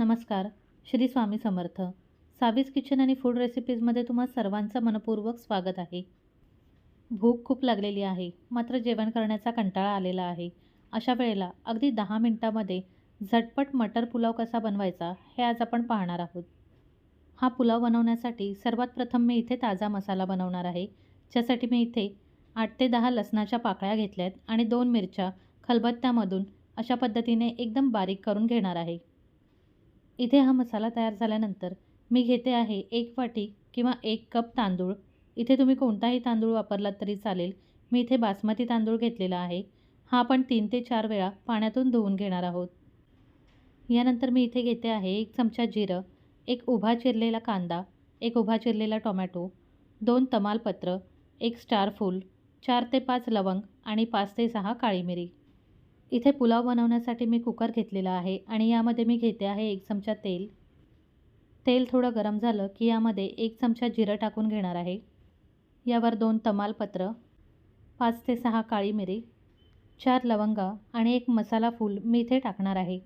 नमस्कार श्री स्वामी समर्थ. सावीज किचन आणि फूड रेसिपीजमध्ये तुम्हा सर्वांचं मनपूर्वक स्वागत आहे. भूक खूप लागलेली आहे मात्र जेवण करण्याचा कंटाळा आलेला आहे. अशा वेळेला अगदी दहा मिनटामध्ये झटपट मटर पुलाव कसा बनवायचा हे आज आपण पाहणार आहोत. हा पुलाव बनवण्यासाठी सर्वात प्रथम मी इथे ताजा मसाला बनवणार आहे ज्यासाठी मी इथे आठ ते दहा लसणाच्या पाकळ्या घेतल्या आहेत आणि दोन मिरच्या खलबत्त्यामधून अशा पद्धतीने एकदम बारीक करून घेणार आहे. इथे हा मसाला तयार झाल्यानंतर मी घेते आहे एक वाटी किंवा एक कप तांदूळ. इथे तुम्ही कोणताही तांदूळ वापरलात तरी चालेल. मी इथे बासमती तांदूळ घेतलेला आहे. हा आपण तीन ते चार वेळा पाण्यातून धुवून घेणार आहोत. यानंतर मी इथे घेते आहे एक चमचा जिरं एक उभा चिरलेला कांदा एक उभा चिरलेला टोमॅटो दोन तमालपत्र एक स्टार फूल चार ते पाच लवंग आणि पाच ते सहा काळी मिरी. इथे पुलाव बनवण्यासाठी मी कुकर घेतलेला आहे आणि यामध्ये मी घेते आहे एक चमचा तेल. तेल थोडं गरम झालं की यामध्ये एक चमचा जिरं टाकून घेणार आहे. यावर दोन तमालपत्र पाच ते सहा काळी मिरी चार लवंगा आणि एक मसाला फूल मी इथे टाकणार आहे.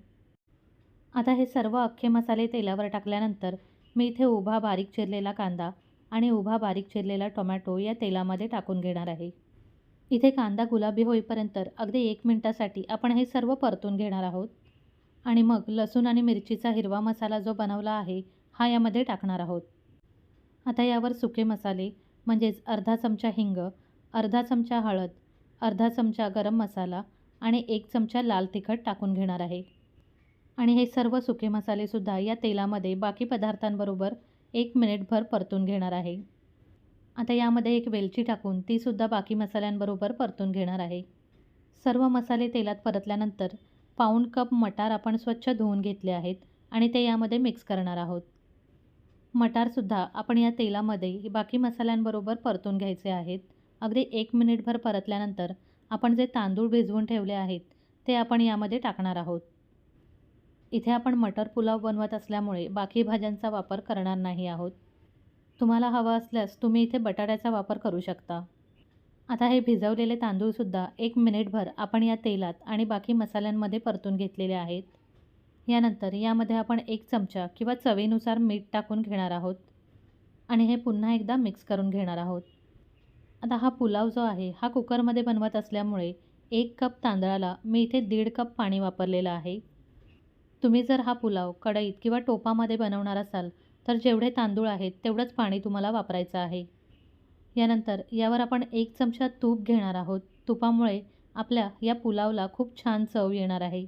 आता हे सर्व अख्खे मसाले तेलावर टाकल्यानंतर मी इथे उभा बारीक चिरलेला कांदा आणि उभा बारीक चिरलेला टोमॅटो या तेलामध्ये टाकून घेणार आहे. इथे कांदा गुलाबी होईपर्यंत अगदी एक मिनटासाठी आपण हे सर्व परतून घेणार आहोत. आणि मग लसूण आणि मिरचीचा हिरवा मसाला जो बनवला आहे हा यामध्ये टाकणार आहोत. आता यावर सुके मसाले म्हणजेच अर्धा चमचा हिंग अर्धा चमचा हळद अर्धा चमचा गरम मसाला आणि एक चमचा लाल तिखट टाकून घेणार आहे. आणि हे सर्व सुके मसालेसुद्धा या तेलामध्ये बाकी पदार्थांबरोबर एक मिनिटभर परतून घेणार आहे. आता यामध्ये एक वेलची टाकून तीसुद्धा बाकी मसाल्यांबरोबर परतून घेणार आहे. सर्व मसाले तेलात परतल्यानंतर पाऊण कप मटार आपण स्वच्छ धुवून घेतले आहेत आणि ते यामध्ये मिक्स करणार आहोत. मटारसुद्धा आपण या तेलामध्ये बाकी मसाल्यांबरोबर परतून घ्यायचे आहेत. अगदी एक मिनिटभर परतल्यानंतर आपण जे तांदूळ भिजवून ठेवले आहेत ते आपण यामध्ये टाकणार आहोत. इथे आपण मटर पुलाव बनवत असल्यामुळे बाकी भाज्यांचा वापर करणार नाही आहोत. तुम्हाला हवं असल्यास तुम्ही इथे बटाट्याचा वापर करू शकता. आता हे भिजवलेले तांदूळसुद्धा एक मिनिटभर आपण या तेलात आणि बाकी मसाल्यांमध्ये परतून घेतलेले आहेत. यानंतर यामध्ये आपण एक चमचा किंवा चवीनुसार मीठ टाकून घेणार आहोत. आणि हे पुन्हा एकदा मिक्स करून घेणार आहोत. आता हा पुलाव जो आहे हा कुकरमध्ये बनवत असल्यामुळे एक कप तांदळाला मी इथे दीड कप पाणी वापरलेलं आहे. तुम्ही जर हा पुलाव कढईत किंवा टोपामध्ये बनवणार असाल तर जेवढे तांदूळ आहेत तेवढंच पाणी तुम्हाला वापरायचं आहे. यानंतर यावर आपण एक चमचा तूप घेणार आहोत. तुपामुळे आपल्या या पुलावला खूप छान चव येणार आहे.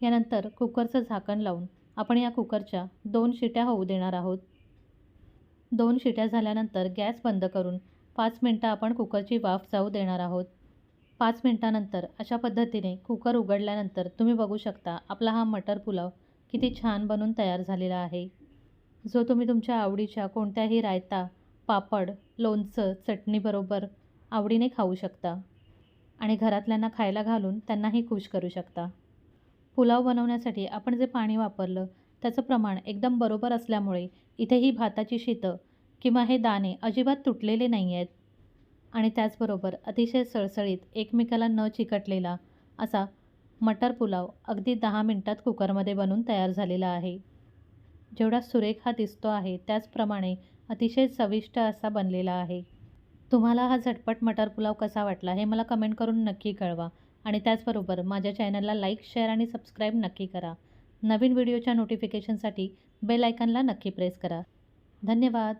यानंतर कुकरचं झाकण लावून आपण या कुकरच्या दोन शिट्या होऊ देणार आहोत. दोन शिट्या झाल्यानंतर गॅस बंद करून पाच मिनटं आपण कुकरची वाफ जाऊ देणार आहोत. पाच मिनटानंतर अशा पद्धतीने कुकर उघडल्यानंतर तुम्ही बघू शकता आपला हा मटर पुलाव किती छान बनून तयार झालेला आहे. जो तुम्ही तुमच्या आवडीच्या कोणत्याही रायता पापड लोणचं चटणीबरोबर आवडीने खाऊ शकता आणि घरातल्यांना खायला घालून त्यांनाही खुश करू शकता. पुलाव बनवण्यासाठी आपण जे पाणी वापरलं त्याचं प्रमाण एकदम बरोबर असल्यामुळे इथे ही भाताची शीतं किंवा हे दाणे अजिबात तुटलेले नाही आहेत आणि त्याचबरोबर अतिशय सळसळीत एकमेकाला न चिकटलेला असा मटर पुलाव अगदी दहा मिनटात कुकरमध्ये बनून तयार झालेला आहे. जेवढा सुरेख हा दिसतो आहे त्याचप्रमाणे अतिशय चविष्ट असा बनलेला आहे. तुम्हाला हा झटपट मटर पुलाव कसा वाटला हे मला कमेंट करून नक्की कळवा. आणि त्याचबरोबर माझ्या चॅनलला लाईक शेअर आणि सबस्क्राईब नक्की करा. नवीन व्हिडिओच्या नोटिफिकेशनसाठी बेल आयकनला नक्की प्रेस करा. धन्यवाद.